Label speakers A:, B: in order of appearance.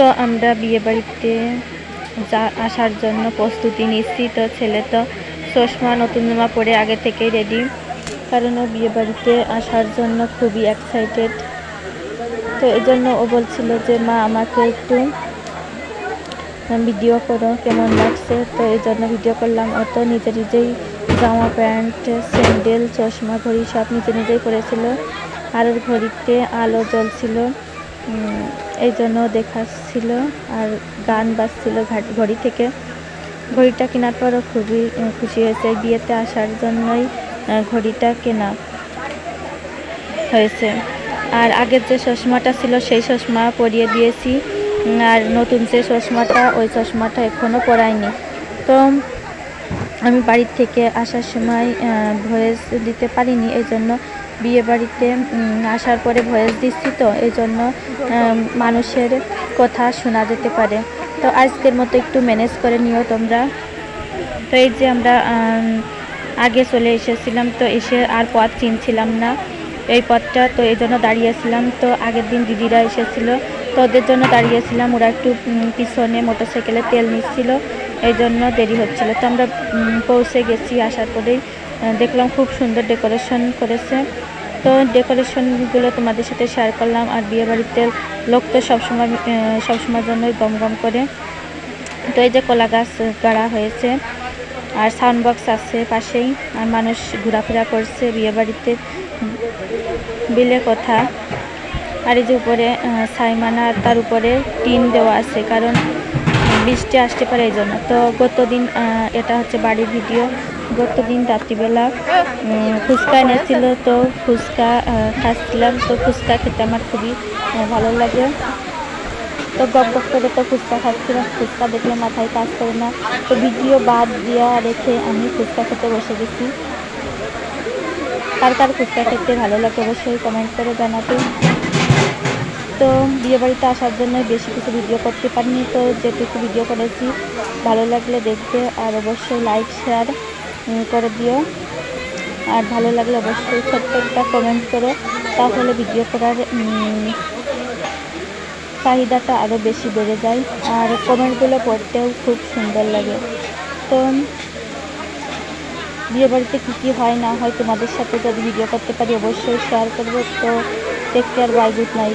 A: তো আমরা বিয়ে বাড়িতে যা আসার জন্য প্রস্তুতি নিচ্ছি। তো ছেলে তো চশমা, নতুন জামা পরে আগে থেকেই রেডি কারণ ও বিয়ে বাড়িতে আসার জন্য খুবই এক্সাইটেড তো এই জন্য ও বলছিল যে, মা, আমাকে একটু ভিডিও করো, কেমন লাগছে? তো এই জন্য ভিডিও করলাম। ও তো নিজে নিজেই জামা প্যান্ট, স্যান্ডেল, চশমা, ঘড়ি সব নিজে নিজেই করেছিল আর ওর ঘড়িতে আলো জ্বলছিল। এই জন্য দেখাচ্ছিল আর গান বাজছিল ঘড়ি থেকে। ঘড়িটা কেনার পরও খুবই খুশি হয়েছে। বিয়েতে আসার জন্যই ঘড়িটা কেনা হয়েছে। আর আগের যে চশমাটা ছিল, সেই চশমা পরিয়ে দিয়েছি। আর নতুন যে চশমাটা, ওই চশমাটা এখনও পরাইনি। তো আমি বাড়ির থেকে আসার সময় ভয়েস দিতে পারিনি, এই জন্য বিয়ে বাড়িতে আসার পরে ভয়েস দিচ্ছি তো এই জন্য মানুষের কথা শোনা যেতে পারে। তো আজকের মতো একটু ম্যানেজ করে নিও তোমরা। তো এই যে আমরা আগে চলে এসেছিলাম, তো এসে আর পথ চিনছিলাম না। এই পথটা, তো এই জন্য দাঁড়িয়েছিলাম। তো আগের দিন দিদিরা এসেছিল, তো ওদের জন্য দাঁড়িয়েছিলাম। ওরা একটু পিছনে মোটরসাইকেলে তেল নিচ্ছিল, এই জন্য দেরি হচ্ছিল। তো আমরা পৌঁছে গেছি আসার পরেই। দেখলাম খুব সুন্দর ডেকোরেশন করেছে। তো ডেকোরেশনগুলো তোমাদের সাথে শেয়ার করলাম আর বিয়ে বাড়িতে লোক তো সবসময় সবসময়ের জন্যই গম গম করে। তো এই যে কলা গাছ গাড়া হয়েছে আর সাউন্ড বক্স আছে পাশেই আর মানুষ ঘোরাফেরা করছে বিয়েবাড়িতে বিলে কথা। আর এই যে উপরে সাইমানা তার উপরে টিন দেওয়া আছে কারণ বৃষ্টি আসতে পারে এই জন্য। তো গতদিন এটা হচ্ছে বাড়ির ভিডিও গতদিন রাত্রিবেলা ফুচকা এনেছিল তো ফুচকা খাচ্ছিলাম তো ফুচকা খেতে আমার খুবই ভালো লাগে। তো গপ গপ করে তো ফুচকা খাচ্ছিলাম, ফুচকা দেখলে মাথায় কাজ করে না। তো ভিডিও বাদ দেওয়া রেখে আমি ফুচকা খেতে বসে গেছি। কার কার ফুচকা খেতে ভালো লাগে অবশ্যই কমেন্ট করে জানাতে তো বিয়েবাড়িতে আসার জন্য বেশি কিছু ভিডিও করতে পারিনি, তো যেটুকু ভিডিও করেছি, ভালো লাগলে দেখবে। আর অবশ্যই লাইক শেয়ার করে দিও। আর ভালো লাগলে অবশ্যই ছোট্ট একটা কমেন্ট করো। তাহলে ভিডিও করার চাহিদাটা আরও বেশি বেড়ে যায়। আর কমেন্টগুলো পড়তেও খুব সুন্দর লাগে। তো, বিয়ে বাড়িতে কী কী হয় না হয় তোমাদের সাথে যদি ভিডিও করতে পারি অবশ্যই শেয়ার করব। তো take care bye good night